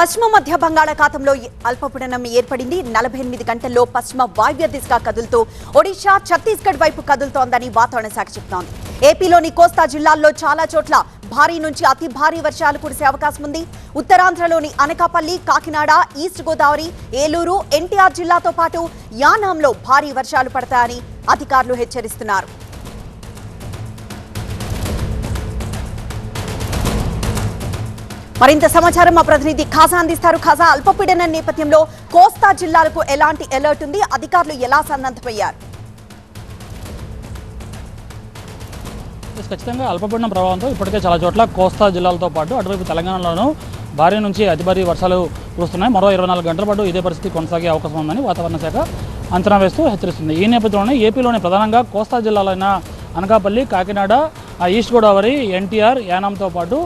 పశ్చిమ మధ్య బంగాళాఖాతంలో అల్పపీడనం ఏర్పడింది. నలభై ఎనిమిది గంటల్లో పశ్చిమ వాయువ్య దిశగా కదులుతూ ఒడిశా ఛత్తీస్గఢ్ వైపు కదులుతోందని వాతావరణ శాఖ చెబుతోంది ఏపీలోని కోస్తా జిల్లాల్లో చాలా చోట్ల భారీ నుంచి అతి భారీ వర్షాలు కురిసే అవకాశం ఉంది. ఉత్తరాంధ్రలోని అనకాపల్లి కాకినాడ ఈస్ట్ గోదావరి ఏలూరు ఎన్టీఆర్ జిల్లాతో పాటు యానాంలో భారీ వర్షాలు పడతాయని అధికారులు హెచ్చరిస్తున్నారు. మరింత సమాచారం మా ప్రతినిధి ఖాసా అందిస్తారు. ఖాసా అల్పపీడన నేపథ్యంలో కోస్తా జిల్లాలకు ఎలాంటి అలర్ట్ ఉంది? అధికారులు ఎలా సన్నద్ధమయ్యారు? ఖచ్చితంగా అల్పపీడనం ప్రభావంతో ఇప్పటికే చాలా చోట్ల కోస్తా జిల్లాలతో పాటు అటువైపు తెలంగాణలోనూ భారీ నుంచి అతి భారీ వర్షాలు కురుస్తున్నాయి. మరో ఇరవై నాలుగు గంటల పాటు ఇదే పరిస్థితి కొనసాగే అవకాశం ఉందని వాతావరణ శాఖ అంచనా వేస్తూ హెచ్చరిస్తుంది. ఈ నేపథ్యంలోనే ఏపీలోని ప్రధానంగా కోస్తా జిల్లాలైన అనకాపల్లి కాకినాడ ఈస్ట్ గోదావరి ఎన్టీఆర్ యానాంతో పాటు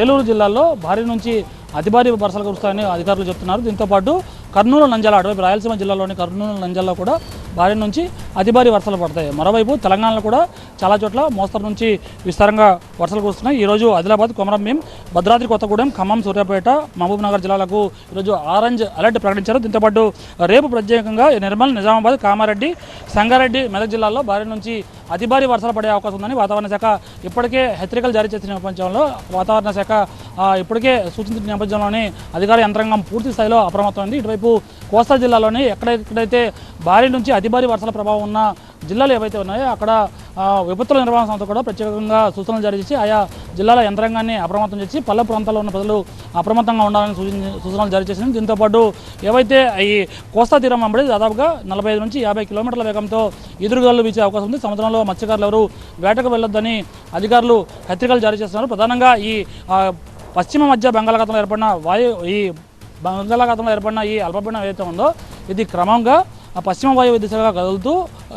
ఏలూరు జిల్లాలో భారీ నుంచి అతి భారీ వర్షాలు కురుస్తాయని అధికారులు చెప్తున్నారు. దీంతోపాటు కర్నూలు నంజాల అటువైపు రాయలసీమ జిల్లాలోని కర్నూలు నంజాల్లో కూడా భారీ నుంచి అతి భారీ వర్షాలు పడతాయి. మరోవైపు తెలంగాణలో కూడా చాలా చోట్ల మోస్తరు నుంచి విస్తారంగా వర్షాలు కురుస్తున్నాయి. ఈరోజు ఆదిలాబాద్ కొమరంభీం భద్రాద్రి కొత్తగూడెం ఖమ్మం సూర్యాపేట మహబూబ్ నగర్ జిల్లాలకు ఈరోజు ఆరెంజ్ అలర్ట్ ప్రకటించారు. దీంతోపాటు రేపు ప్రత్యేకంగా నిర్మల్ నిజామాబాద్ కామారెడ్డి సంగారెడ్డి మెదక్ జిల్లాల్లో భారీ నుంచి అతి భారీ వర్షాలు పడే అవకాశం ఉందని వాతావరణ శాఖ ఇప్పటికే హెచ్చరికలు జారీ చేసిన నేపథ్యంలో వాతావరణ శాఖ ఇప్పటికే సూచించిన నేపథ్యంలోనే అధికార యంత్రాంగం పూర్తి స్థాయిలో అప్రమత్తమైంది. ఇటువైపు కోస్తా జిల్లాలోని ఎక్కడెక్కడైతే భారీ నుంచి అతి భారీ వర్షాల ప్రభావం ఉన్న జిల్లాలు ఏవైతే ఉన్నాయో అక్కడ విపత్తుల నిర్వహణ సంస్థ కూడా ప్రత్యేకంగా సూచనలు జారీ చేసి ఆయా జిల్లాల యంత్రాంగాన్ని అప్రమత్తం చేసి పల్లె ప్రాంతాల్లో ఉన్న ప్రజలు అప్రమత్తంగా ఉండాలని సూచనలు జారీ చేసింది. దీంతోపాటు ఏవైతే ఈ కోస్తా తీరం వెంబడి దాదాపుగా నలభై ఐదు నుంచి యాభై కిలోమీటర్ల వేగంతో ఎదురుగాలు వీచే అవకాశం ఉంది. సముద్రంలో మత్స్యకారులు ఎవరు వేటకు వెళ్ళొద్దని అధికారులు హెచ్చరికలు జారీ చేస్తున్నారు. ప్రధానంగా ఈ పశ్చిమ మధ్య బంగాళాఖాతంలో ఏర్పడిన వాయు ఈ బంగాళాఖాతంలో ఏర్పడిన ఈ అల్పపీడనం ఏదైతే ఉందో ఇది క్రమంగా పశ్చిమ వాయువ్య దిశగా కదులుతూ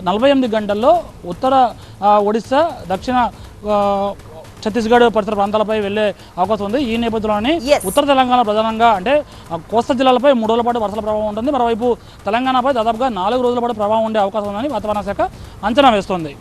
నలభై ఎనిమిది గంటల్లో ఉత్తర ఒడిశా దక్షిణ ఛత్తీస్గఢ్ పరిసర ప్రాంతాలపై వెళ్ళే అవకాశం ఉంది. ఈ నేపథ్యంలోని. ఉత్తర తెలంగాణ ప్రధానంగా అంటే కోస్తా జిల్లాలపై మూడు రోజుల పాటు వర్షాల ప్రభావం ఉంటుంది. మరోవైపు తెలంగాణపై దాదాపుగా నాలుగు రోజుల పాటు ప్రభావం ఉండే అవకాశం ఉందని వాతావరణ శాఖ అంచనా వేస్తోంది.